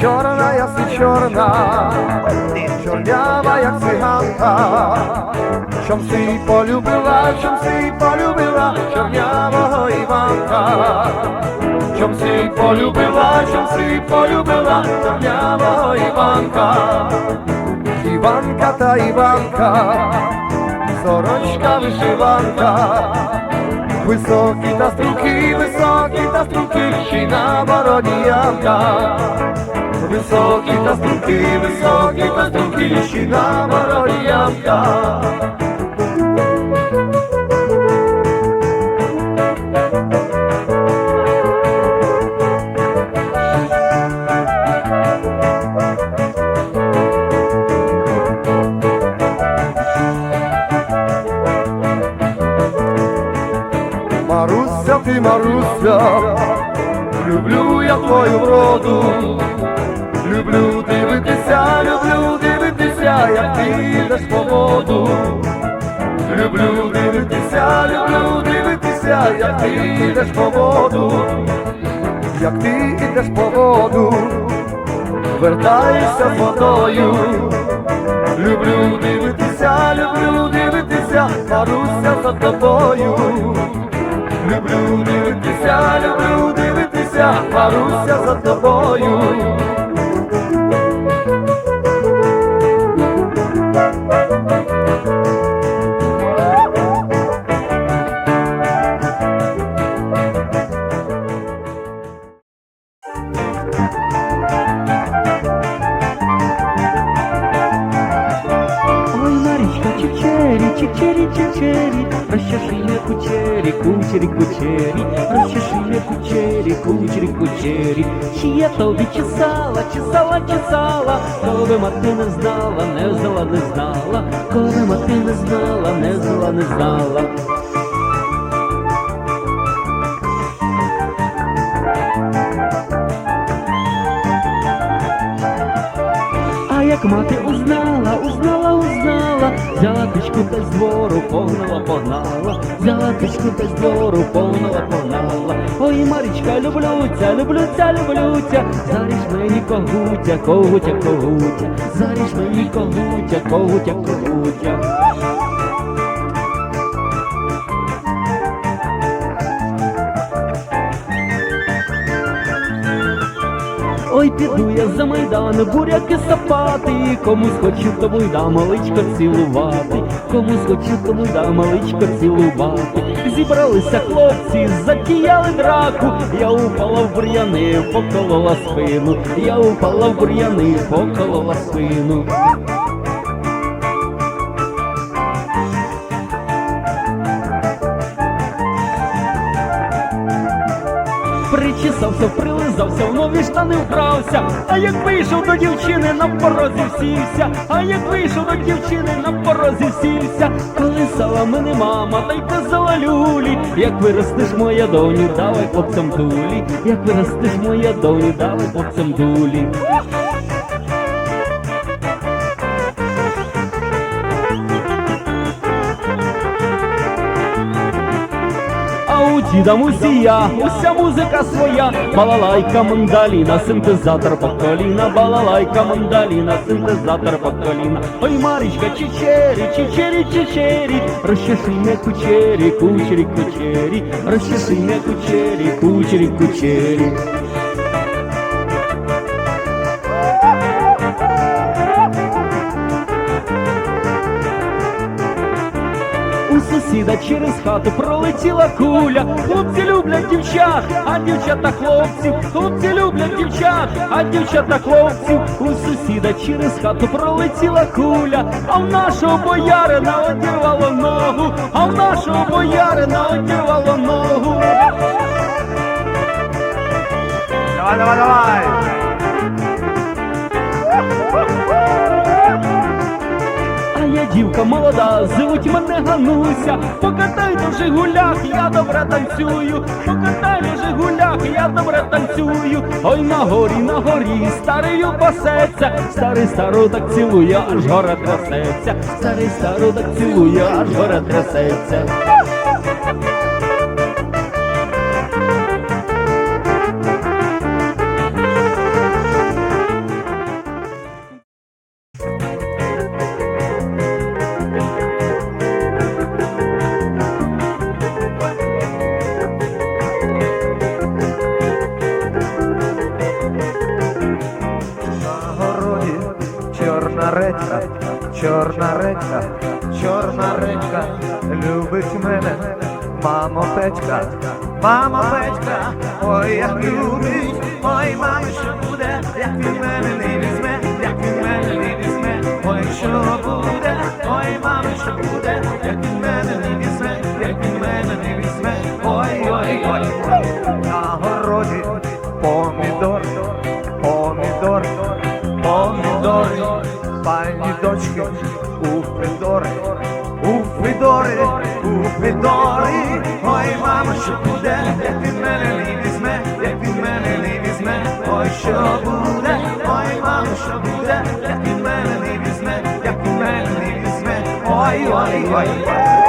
Чорна, ясна чорна, чорнява, як циганка, чом си полюбила, чом си полюбила, чорнявого Іванка, чом си полюбила, чом си полюбила, чорнявого Іванка, Іванка та Іванка, сорочка вишиванка. Високі та струнки, високі та струнки, ще й на бороді ямка. Високі та струнки, високі та струнки, ще й Маруся, ти Маруся, люблю я твою вроду, люблю дивитися, люблю дивитися, як ти йдеш по воду. Люблю дивитися, люблю дивитися, як ти йдеш по воду, як ти йдеш по воду, вертаєшся водою. Люблю дивитися, люблю дивитися, Маруся за тобою. Люблю дивитися, люблю дивитися, Маруся за тобою. Ой, Марічка, чичері, чичері, чичері, розчеши кучері, кучері, кучері, розчеши кучері, кучері, кучері. Чи я тобі чесала, чесала, чесала, коли мати не знала, не знала, не знала, коли мати не знала, не знала, не знала. А як мати взяла тичку та з двору, погнала, погнала, взяла тичку та з двору, погнала, погнала. Ой, Марічка, люблюся, люблюся, люблюся, заріж мені когутя, когутя, когутя, заріж мені когутя, когутя, когутя. Піду я за майдан, буряки сапати, комусь хочу, тому й дам маличко цілувати, комусь хочу, тому й дам маличко цілувати. Зібралися хлопці, затіяли драку, я упала в бур'яни, поколола спину, я упала в бур'яни, поколола спину. Причесався, прилизався, в нові штани вбрався, а як вийшов до дівчини, на порозі сівся, а як вийшов до дівчини, на порозі сівся, колисала мене мама, та й казала люлі, як виростеш моя доню, давай хлопцям дулі, як виростеш моя доню, давай хлопцям дулі. А у діда уся музика своя, балалайка, мандаліна, синтезатор по коліна, балалайка, мандаліна, синтезатор по коліна. Ой, Марічка, чечері, чечері, чечері, розчеши не кучері, кучері, кучері, розчеши не кучері, кучері, кучері. Сусіда через хату пролетіла куля. Хлопці люблять дівчат, а дівчата хлопців. Хлопці люблять дівчат, а дівчата хлопців. У сусіда через хату пролетіла куля. А в нашого боярина одірвало ногу. А в нашого боярина одірвало ногу. Давай, давай, давай! Дівка молода, звуть мене гануся, покатай на Жигулях, я добре танцюю, покатай на Жигулях, я добре танцюю. Ой, на горі, на горі, старий пасеться, старий стару так цілує, аж гора трясеться, старий стару так цілує, аж гора трясеться. Чорна редька, чорна редька, любить мене, мамо печка, мамо печка, ой, як любить, ой, мамо, що буде, як він мене не візьме, як він мене не візьме, ой, що буде, ой, мамо, що буде, як він мене не візьме, як він мене не візьме, ой, ой, ой, дочки, у Федори, у Федори, у Федори, ой, мама, що буде, як він мене не візьме, як він мене не візьме, ой, що буде, ой, мама, що буде, як він мене не візьме, як він мене не візьме, ой, ой, ой.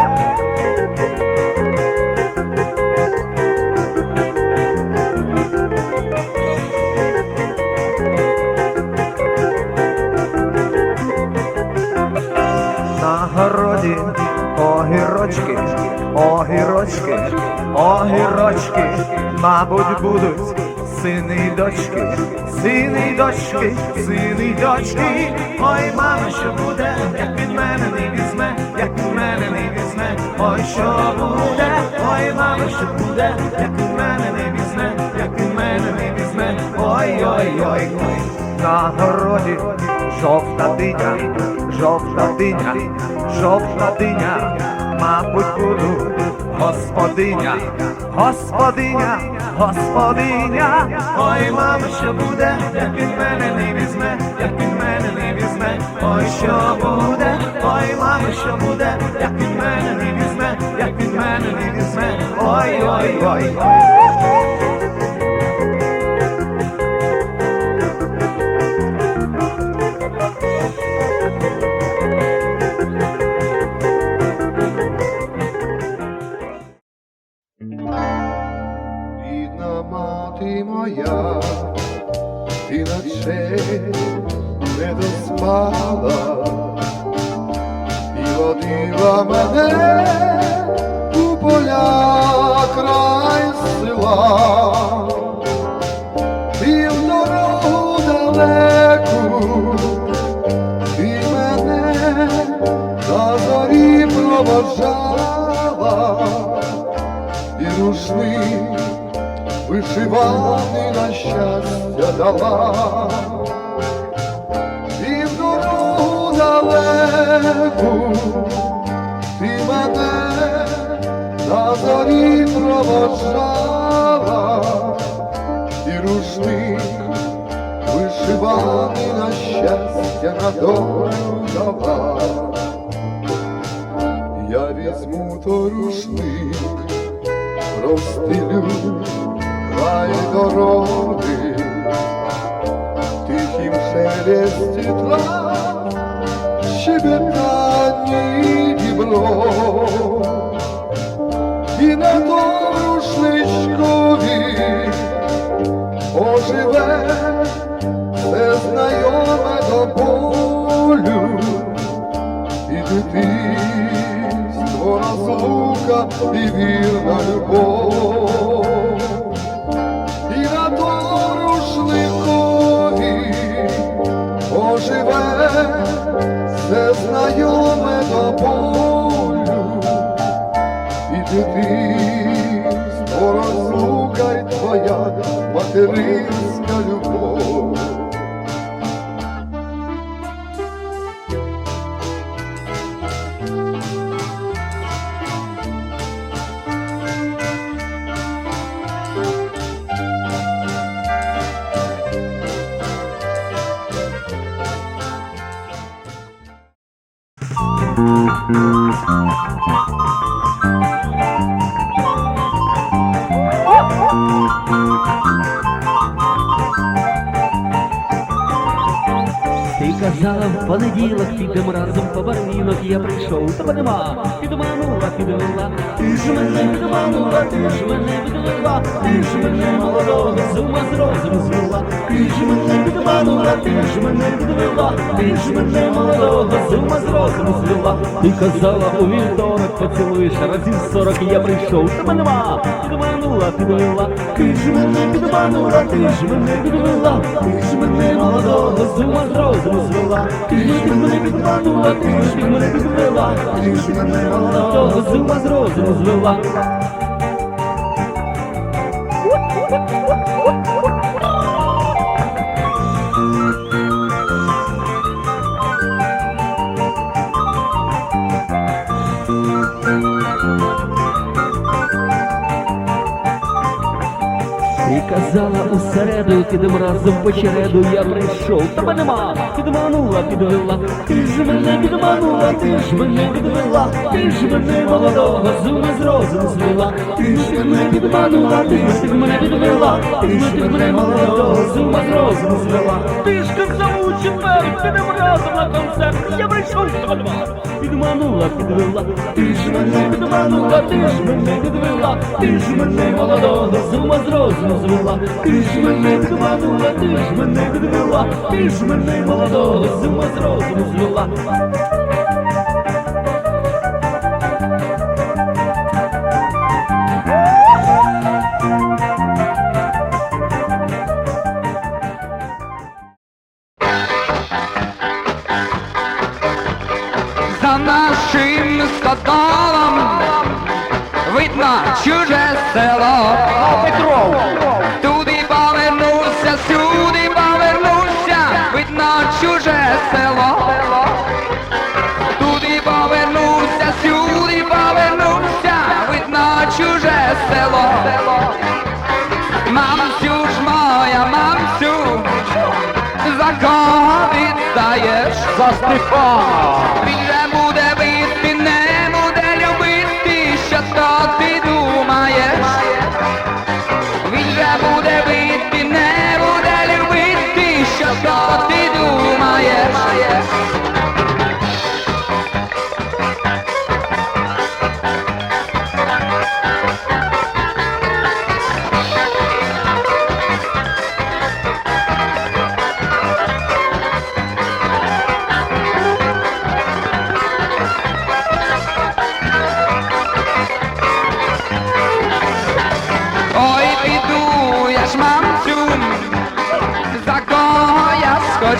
Мабуть, будуть сини й дочки, сини й дочки, сини й дочки. Ой, мама, що буде, як він мене не візьме, як він мене не візьме, ой, що буде, ой, мама, що буде, як він мене не візьме, як він мене не візьме, ой, ой, ой, ой. На городі жовта диня, жовта диня, жовта диня, мабуть, буду господиня, господиня, господиня, ой, мама, що буде, як він мене не візьме, як він мене не візьме, ой, що буде, ой, мама, що буде, як він мене не візьме, як він мене не візьме, ой, ой, ой, ой. Ти мене на зорі проводжала і рушник вишиваний на щастя дала, і в дорогу далеку ти мене на зорі проводжала, вишиваний на щастя на долю дала. Я візьму то рушник край дороги, тихім шелесті трав, щебетанні дібро, і на тому рушничкові оживе і вірна любов, казала в понеділок, підемо разом по барвінок, я прийшов, тебе нема, підманула, підвела, ти ж мене підманула, ти ж мене підвела, ти ж мене молодого з ума з розуму звела, ти ж мене підманула, ти ж мене підвела, ти ж мене молодого з ума з розуму звела, ти казала у вівторок, поцілуєш разів сорок, я прийшов, тебе нема, підманула, підвела, ти ж мене підманула, ти ж мене підвела, ти ж мене молодого з ума з розуму звела, ти ж мене підманула, ти ж мене підвела, ти ж мене молодого з ума з розуму звела. Казала у середу, підемо разом по череду, я прийшов, тебе нема, підманула, підвела, ти ж мене підманула, ти ж мене підвела, ти ж мене молодого з ума з розуму звела, ти ж мене підманула, ти ж мене підвела, ти ж мене молодого з ума з розуму звела. Ти ж казав у четвер, підемо разом на концерт, я прийшов, тебе нема, підманула, підвела, ти ж мене підманула, ти ж мене підвела, ти ж мене молодого з ума з розуму звела, ти ж мене підманула, ти ж мене підвела, ти ж мене молодого з ума з розуму звела.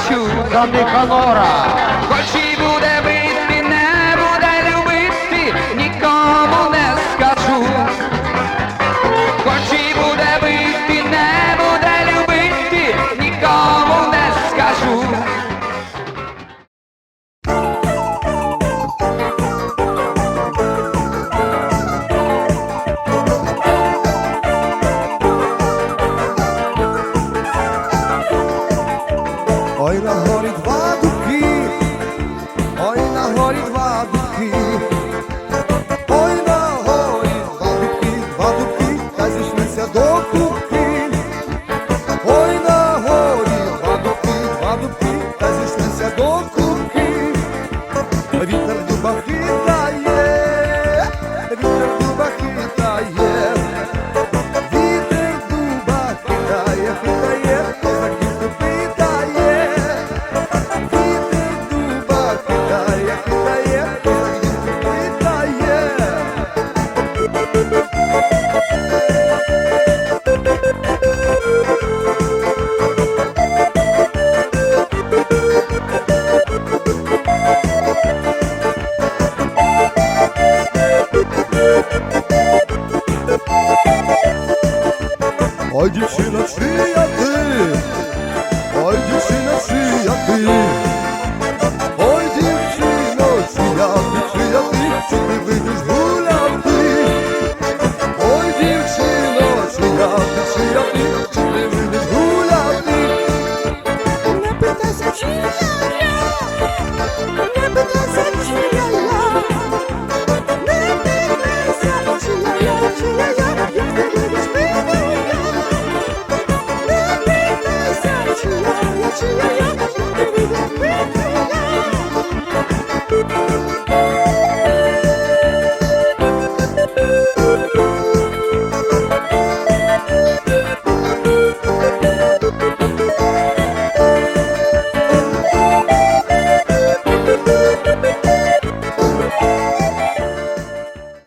Я скочу? За Ой, дівчина, чия